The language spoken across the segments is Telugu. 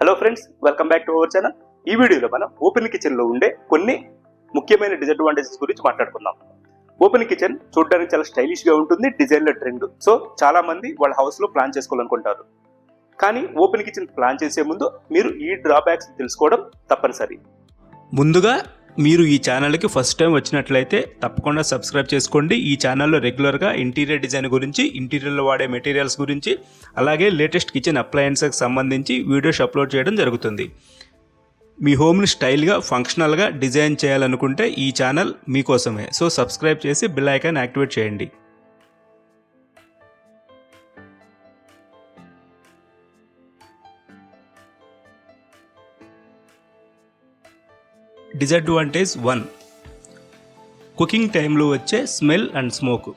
Hello friends welcome back to our channel ఈ వీడియోలో మనం ఓపెన్ కిచెన్లో ఉండే కొన్ని ముఖ్యమైన డిసడ్వాంటేజెస్ గురించి మాట్లాడుకుందాం. ఓపెన్ కిచెన్ చూడడానికి చాలా స్టైలిష్గా ఉంటుంది డిజైన్ల ట్రెండ్ సో చాలా మంది వాళ్ళ హౌస్లో ప్లాన్ చేసుకోవాలనుకుంటారు. కానీ ఓపెన్ కిచెన్ ప్లాన్ చేసే ముందు మీరు ఈ డ్రాబ్యాక్స్ తెలుసుకోవడం తప్పనిసరి. ముందుగా మీరు ఈ ఛానల్కి ఫస్ట్ టైం వచ్చినట్లయితే తప్పకుండా సబ్స్క్రైబ్ చేసుకోండి. ఈ ఛానల్లో రెగ్యులర్గా ఇంటీరియర్ డిజైన్ గురించి ఇంటీరియర్లో వాడే మెటీరియల్స్ గురించి అలాగే లేటెస్ట్ కిచెన్ అప్లయన్సెస్కి సంబంధించి వీడియోస్ అప్లోడ్ చేయడం జరుగుతుంది. మీ హోమ్ని స్టైల్గా ఫంక్షనల్గా డిజైన్ చేయాలనుకుంటే ఈ ఛానల్ మీకోసమే. సో సబ్స్క్రైబ్ చేసి బిల్ ఐకాన్ యాక్టివేట్ చేయండి. Disadvantage one. కుకింగ్ టైంలో వచ్చే smell and smoke.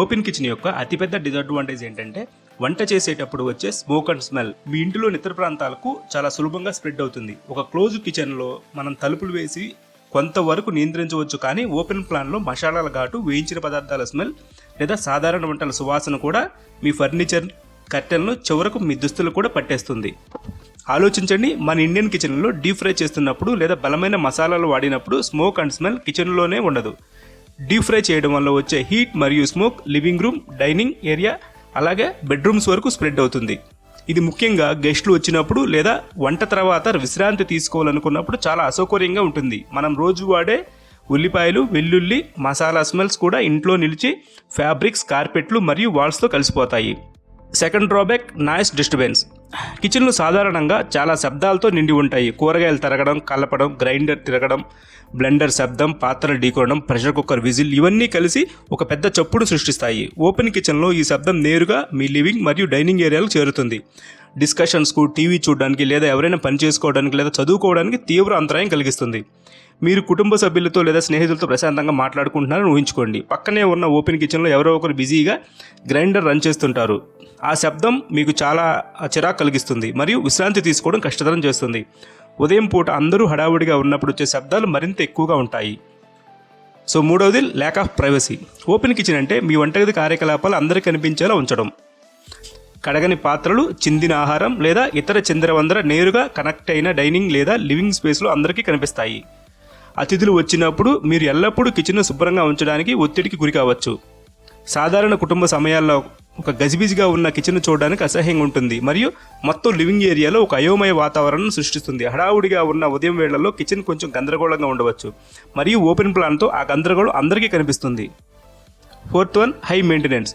Open kitchen యొక్క అతిపెద్ద డిసడ్వాంటేజ్ ఏంటంటే వంట చేసేటప్పుడు వచ్చే స్మోక్ అండ్ స్మెల్ మీ ఇంటిలోని ఇతర ప్రాంతాలకు చాలా సులభంగా స్ప్రెడ్ అవుతుంది. ఒక క్లోజ్ కిచెన్లో మనం తలుపులు వేసి కొంతవరకు నియంత్రించవచ్చు కానీ ఓపెన్ ప్లాన్లో మసాలాల ఘాటు వేయించిన పదార్థాల స్మెల్ లేదా సాధారణ వంటల సువాసన కూడా మీ ఫర్నిచర్ కట్టెలను చివరకు మీ దుస్తులు కూడా పట్టేస్తుంది. ఆలోచించండి మన ఇండియన్ కిచెన్లో డీప్ ఫ్రై చేస్తున్నప్పుడు లేదా బలమైన మసాలాలు వాడినప్పుడు స్మోక్ అండ్ స్మెల్ కిచెన్లోనే ఉండదు. డీప్ ఫ్రై చేయడం వల్ల వచ్చే హీట్ మరియు smoke living room dining area అలాగే బెడ్రూమ్స్ వరకు స్ప్రెడ్ అవుతుంది. ఇది ముఖ్యంగా గెస్ట్లు వచ్చినప్పుడు లేదా వంట తర్వాత విశ్రాంతి తీసుకోవాలనుకున్నప్పుడు చాలా అసౌకర్యంగా ఉంటుంది. మనం రోజు వాడే ఉల్లిపాయలు వెల్లుల్లి మసాలా స్మెల్స్ కూడా ఇంట్లో నిలిచి ఫ్యాబ్రిక్స్ కార్పెట్లు మరియు వాల్స్తో కలిసిపోతాయి. Second drawback noise disturbance. కిచెన్లు సాధారణంగా చాలా శబ్దాలతో నిండి ఉంటాయి. కూరగాయలు తరగడం కలపడం గ్రైండర్ తిరగడం బ్లెండర్ శబ్దం పాత్రలు ఢీకొనడం ప్రెషర్ కుక్కర్ విజిల్ ఇవన్నీ కలిసి ఒక పెద్ద చప్పుడు సృష్టిస్తాయి. ఓపెన్ కిచెన్లో ఈ శబ్దం నేరుగా మీ లివింగ్ మరియు డైనింగ్ ఏరియాలకు చేరుతుంది. డిస్కషన్స్కు టీవీ చూడడానికి లేదా ఎవరైనా పని చేసుకోవడానికి లేదా చదువుకోవడానికి తీవ్ర అంతరాయం కలిగిస్తుంది. మీరు కుటుంబ సభ్యులతో లేదా స్నేహితులతో ప్రశాంతంగా మాట్లాడుకుంటున్నారని ఊహించుకోండి. పక్కనే ఉన్న ఓపెన్ కిచెన్లో ఎవరో ఒకరు బిజీగా గ్రైండర్ రన్ చేస్తుంటారు. ఆ శబ్దం మీకు చాలా చిరాకు కలిగిస్తుంది మరియు విశ్రాంతి తీసుకోవడం కష్టతరం చేస్తుంది. ఉదయం పూట అందరూ హడావుడిగా ఉన్నప్పుడు వచ్చే శబ్దాలు మరింత ఎక్కువగా ఉంటాయి. సో మూడవది lack of privacy open kitchen అంటే మీ వంటగది కార్యకలాపాలు అందరికీ కనిపించేలా ఉంచడం. కడగని పాత్రలు చిందిన ఆహారం లేదా ఇతర చిందరవందర నేరుగా కనెక్ట్ అయిన డైనింగ్ లేదా లివింగ్ స్పేస్లో అందరికీ కనిపిస్తాయి. అతిథులు వచ్చినప్పుడు మీరు ఎల్లప్పుడూ కిచెన్ను శుభ్రంగా ఉంచడానికి ఒత్తిడికి గురి కావచ్చు. సాధారణ కుటుంబ సమయాల్లో ఒక గజిబిజిగా ఉన్న కిచెన్ చూడడానికి అసహ్యంగా ఉంటుంది. మరియు మొత్తం లివింగ్ ఏరియాలో ఒక అయోమయ వాతావరణం సృష్టిస్తుంది. హడావుడిగా ఉన్న ఉదయం వేళల్లో కిచెన్ కొంచెం గందరగోళంగా ఉండవచ్చు. మరియు ఓపెన్ ప్లాన్తో ఆ గందరగోళం అందరికీ కనిపిస్తుంది. Fourth one high maintenance.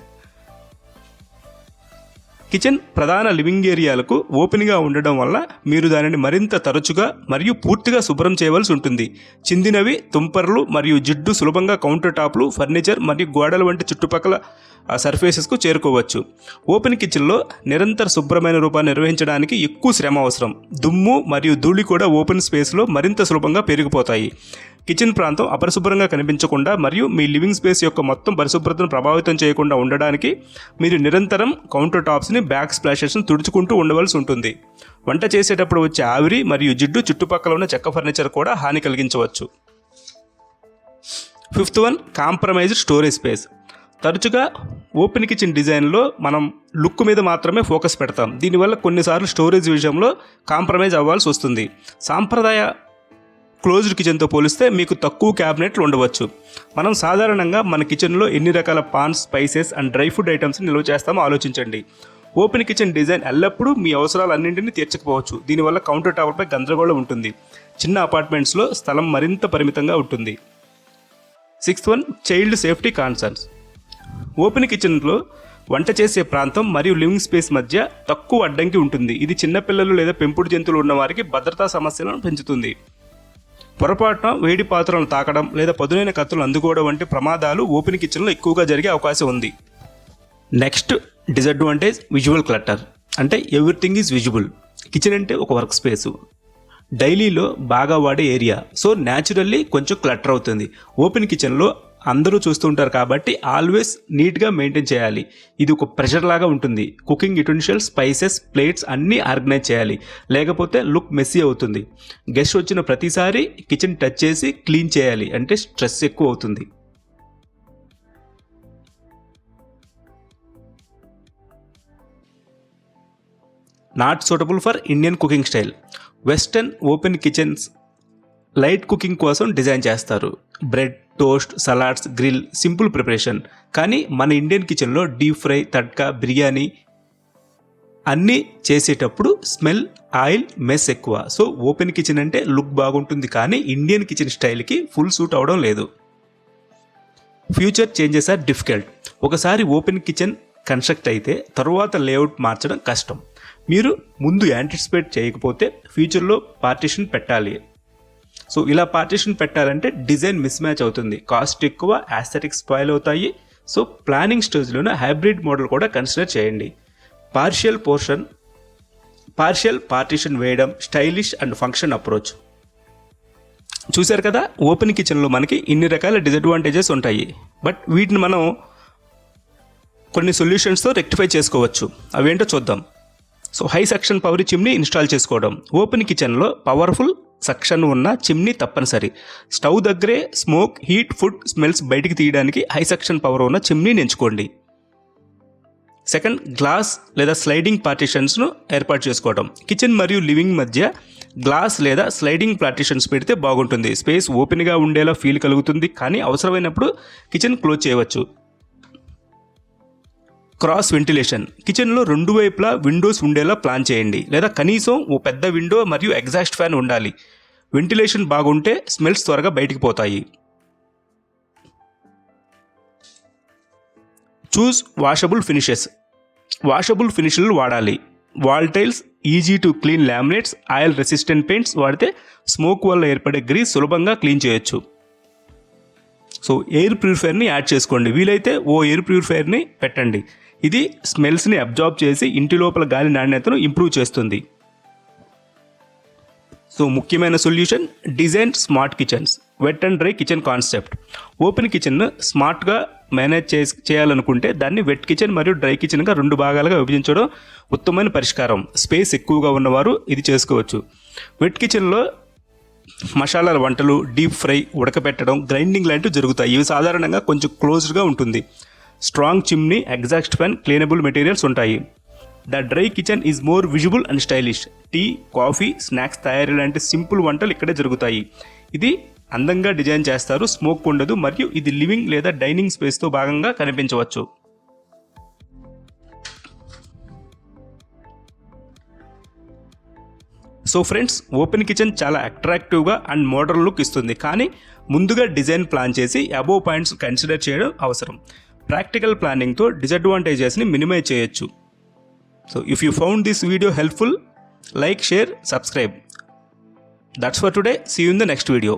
Kitchen ప్రధాన లివింగ్ ఏరియాలకు ఓపెన్గా ఉండడం వల్ల మీరు దానిని మరింత తరచుగా మరియు పూర్తిగా శుభ్రం చేయవలసి ఉంటుంది. చిందినవి తుంపర్లు మరియు జిడ్డు సులభంగా కౌంటర్ టాప్లు ఫర్నిచర్ మరియు గోడల వంటి చుట్టుపక్కల సర్ఫేసెస్కు చేరుకోవచ్చు. ఓపెన్ కిచెన్లో నిరంతర శుభ్రమైన రూపాన్ని నిర్వహించడానికి ఎక్కువ శ్రమ అవసరం. దుమ్ము మరియు ధూళి కూడా ఓపెన్ స్పేస్లో మరింత సులభంగా పెరిగిపోతాయి. కిచెన్ ప్రాంతం అపరిశుభ్రంగా కనిపించకుండా మరియు మీ లివింగ్ స్పేస్ యొక్క మొత్తం పరిశుభ్రతను ప్రభావితం చేయకుండా ఉండడానికి మీరు నిరంతరం కౌంటర్ టాప్స్ని బ్యాక్ స్ప్లాషెస్ని తుడుచుకుంటూ ఉండవలసి ఉంటుంది. వంట చేసేటప్పుడు వచ్చే ఆవిరి మరియు జిడ్డు చుట్టుపక్కల ఉన్న చెక్క ఫర్నిచర్ కూడా హాని కలిగించవచ్చు. Fifth one compromised storage space. తరచుగా ఓపెన్ కిచెన్ డిజైన్లో మనం లుక్ మీద మాత్రమే ఫోకస్ పెడతాం. దీనివల్ల కొన్నిసార్లు స్టోరేజ్ విషయంలో కాంప్రమైజ్ అవ్వాల్సి వస్తుంది. సాంప్రదాయ క్లోజ్డ్ కిచెన్తో పోలిస్తే మీకు తక్కువ క్యాబినెట్లు ఉండవచ్చు. మనం సాధారణంగా మన కిచెన్లో ఎన్ని రకాల pans spices and dry food items నిల్వ చేస్తామో ఆలోచించండి. ఓపెన్ కిచెన్ డిజైన్ ఎల్లప్పుడూ మీ అవసరాలన్నింటినీ తీర్చకపోవచ్చు. దీనివల్ల కౌంటర్ టావర్పై గందరగోళం ఉంటుంది. చిన్న అపార్ట్మెంట్స్లో స్థలం మరింత పరిమితంగా ఉంటుంది. Sixth one child safety concerns. Open కిచెన్లో వంట చేసే ప్రాంతం మరియు లివింగ్ స్పేస్ మధ్య తక్కువ అడ్డంకి ఉంటుంది. ఇది చిన్నపిల్లలు లేదా పెంపుడు జంతువులు ఉన్న వారికి భద్రతా సమస్యలను పెంచుతుంది. పొరపాటున వేడి పాత్రలను తాకడం లేదా పదునైన కత్తులు అందుకోవడం వంటి ప్రమాదాలు ఓపెన్ కిచెన్లో ఎక్కువగా జరిగే అవకాశం ఉంది. నెక్స్ట్ డిసడ్వాంటేజ్ విజువల్ క్లట్టర్ అంటే ఎవ్రీథింగ్ ఈజ్ విజువల్ కిచెన్ అంటే ఒక వర్క్ స్పేసు డైలీలో బాగా వాడే ఏరియా సో న్యాచురల్లీ కొంచెం క్లటర్ అవుతుంది. ఓపెన్ కిచెన్లో అందరూ చూస్తుంటారు కాబట్టి ఆల్వేస్ నీట్గా మెయింటైన్ చేయాలి. ఇది ఒక ప్రెషర్ లాగా ఉంటుంది. కుకింగ్ యుటెన్షియల్స్ స్పైసెస్ ప్లేట్స్ అన్నీ ఆర్గనైజ్ చేయాలి. లేకపోతే లుక్ మెస్సీ అవుతుంది. గెస్ట్ వచ్చిన ప్రతిసారి కిచెన్ టచ్ చేసి క్లీన్ చేయాలి. అంటే స్ట్రెస్ ఎక్కువ అవుతుంది. Not suitable for Indian cooking style western open kitchens light cooking కోసం డిజైన్ చేస్తారు. Bread toast salads grill simple preparation. కానీ మన ఇండియన్ కిచెన్లో డీప్ ఫ్రై తడ్కా బిర్యానీ అన్నీ చేసేటప్పుడు స్మెల్ ఆయిల్ మెస్ ఎక్కువ. సో ఓపెన్ కిచెన్ అంటే లుక్ బాగుంటుంది కానీ ఇండియన్ కిచెన్ స్టైల్కి ఫుల్ సూట్ అవడం లేదు. Future changes are difficult. ఒకసారి ఓపెన్ కిచెన్ కన్స్ట్రక్ట్ అయితే తరువాత లేఅవుట్ మార్చడం కష్టం. మీరు ముందు యాంటిసిపేట్ చేయకపోతే ఫ్యూచర్లో పార్టీషన్ పెట్టాలి. సో ఇలా పార్టీషన్ పెట్టాలంటే డిజైన్ మిస్ మ్యాచ్ అవుతుంది. కాస్ట్ ఎక్కువ యాస్థెటిక్స్ స్పాయిల్ అవుతాయి. సో ప్లానింగ్ స్టేజ్లోనే హైబ్రిడ్ మోడల్ కూడా కన్సిడర్ చేయండి. పార్షియల్ పోర్షన్ పార్షియల్ పార్టీషన్ వేయడం స్టైలిష్ అండ్ ఫంక్షన్ అప్రోచ్ చూశారు కదా? ఓపెన్ కిచెన్లో మనకి ఇన్ని రకాల డిసడ్వాంటేజెస్ ఉంటాయి. బట్ వీటిని మనం కొన్ని సొల్యూషన్స్తో రెక్టిఫై చేసుకోవచ్చు. అవేంటో చూద్దాం. So high section power chimney install చేసుకోవడం. ఓపెన్ కిచెన్లో పవర్ఫుల్ సక్షన్ ఉన్న చిమ్నీ తప్పనిసరి. స్టవ్ దగ్గరే స్మోక్ హీట్ ఫుడ్ స్మెల్స్ బయటికి తీయడానికి హై సక్షన్ పవర్ ఉన్న చిమ్నీని ఎంచుకోండి. సెకండ్ గ్లాస్ లేదా స్లైడింగ్ పార్టిషన్స్ను ఏర్పాటు చేసుకోవడం. కిచెన్ మరియు లివింగ్ మధ్య గ్లాస్ లేదా స్లైడింగ్ పార్టిషన్స్ పెడితే బాగుంటుంది. స్పేస్ ఓపెన్గా ఉండేలా ఫీల్ కలుగుతుంది కానీ అవసరమైనప్పుడు కిచెన్ క్లోజ్ చేయవచ్చు. Cross ventilation. కిచెన్లో రెండు వైపులా విండోస్ ఉండేలా ప్లాన్ చేయండి. లేదా కనీసం ఓ పెద్ద విండో మరియు ఎగ్జాస్ట్ ఫ్యాన్ ఉండాలి. వెంటిలేషన్ బాగుంటే స్మెల్స్ త్వరగా బయటికి పోతాయి. Choose washable finishes. వాషబుల్ ఫినిష్లు వాడాలి. Wall tiles easy to clean laminates oil resistant paints వాడితే స్మోక్ వల్ల ఏర్పడే గ్రీస్ సులభంగా క్లీన్ చేయొచ్చు. సో ఎయిర్ ప్యూరిఫైయర్ని యాడ్ చేసుకోండి. వీలైతే ఓ ఎయిర్ ప్యూరిఫైయర్ని పెట్టండి. ఇది స్మెల్స్ని అబ్జార్బ్ చేసి ఇంటి లోపల గాలి నాణ్యతను ఇంప్రూవ్ చేస్తుంది. సో ముఖ్యమైన solution design smart kitchens. Wet and dry kitchen concept. Open కిచెన్ను స్మార్ట్గా మేనేజ్ చే చేయాలనుకుంటే దాన్ని వెట్ కిచెన్ మరియు డ్రై కిచెన్గా రెండు భాగాలుగా విభజించడం ఉత్తమమైన పరిష్కారం. స్పేస్ ఎక్కువగా ఉన్నవారు ఇది చేసుకోవచ్చు. వెట్ కిచెన్లో మసాలాల వంటలు డీప్ ఫ్రై ఉడకబెట్టడం గ్రైండింగ్ లాంటివి జరుగుతాయి. ఇవి సాధారణంగా కొంచెం క్లోజ్డ్గా ఉంటుంది. Strong chimney exhaust fan cleanable materials ఉంటాయి. The dry kitchen is more visible and stylish. Tea coffee snacks తయారీ లాంటి సింపుల్ వంటలు ఇక్కడే జరుగుతాయి. ఇది అందంగా డిజైన్ చేస్తారు స్మోక్ ఉండదు మరియు ఇది లివింగ్ లేదా డైనింగ్ స్పేస్తో భాగంగా కనిపించవచ్చు. సో ఫ్రెండ్స్ ఓపెన్ కిచెన్ చాలా అట్రాక్టివ్గా అండ్ మోడర్న్ లుక్ ఇస్తుంది. కానీ ముందుగా డిజైన్ ప్లాన్ చేసి అబోవ్ పాయింట్స్ కన్సిడర్ చేయడం అవసరం. ప్రాక్టికల్ ప్లానింగ్తో డిసడ్వాంటేజెస్ని మినిమైజ్ చేయొచ్చు. So if you found this video helpful like share subscribe that's for today see in the next video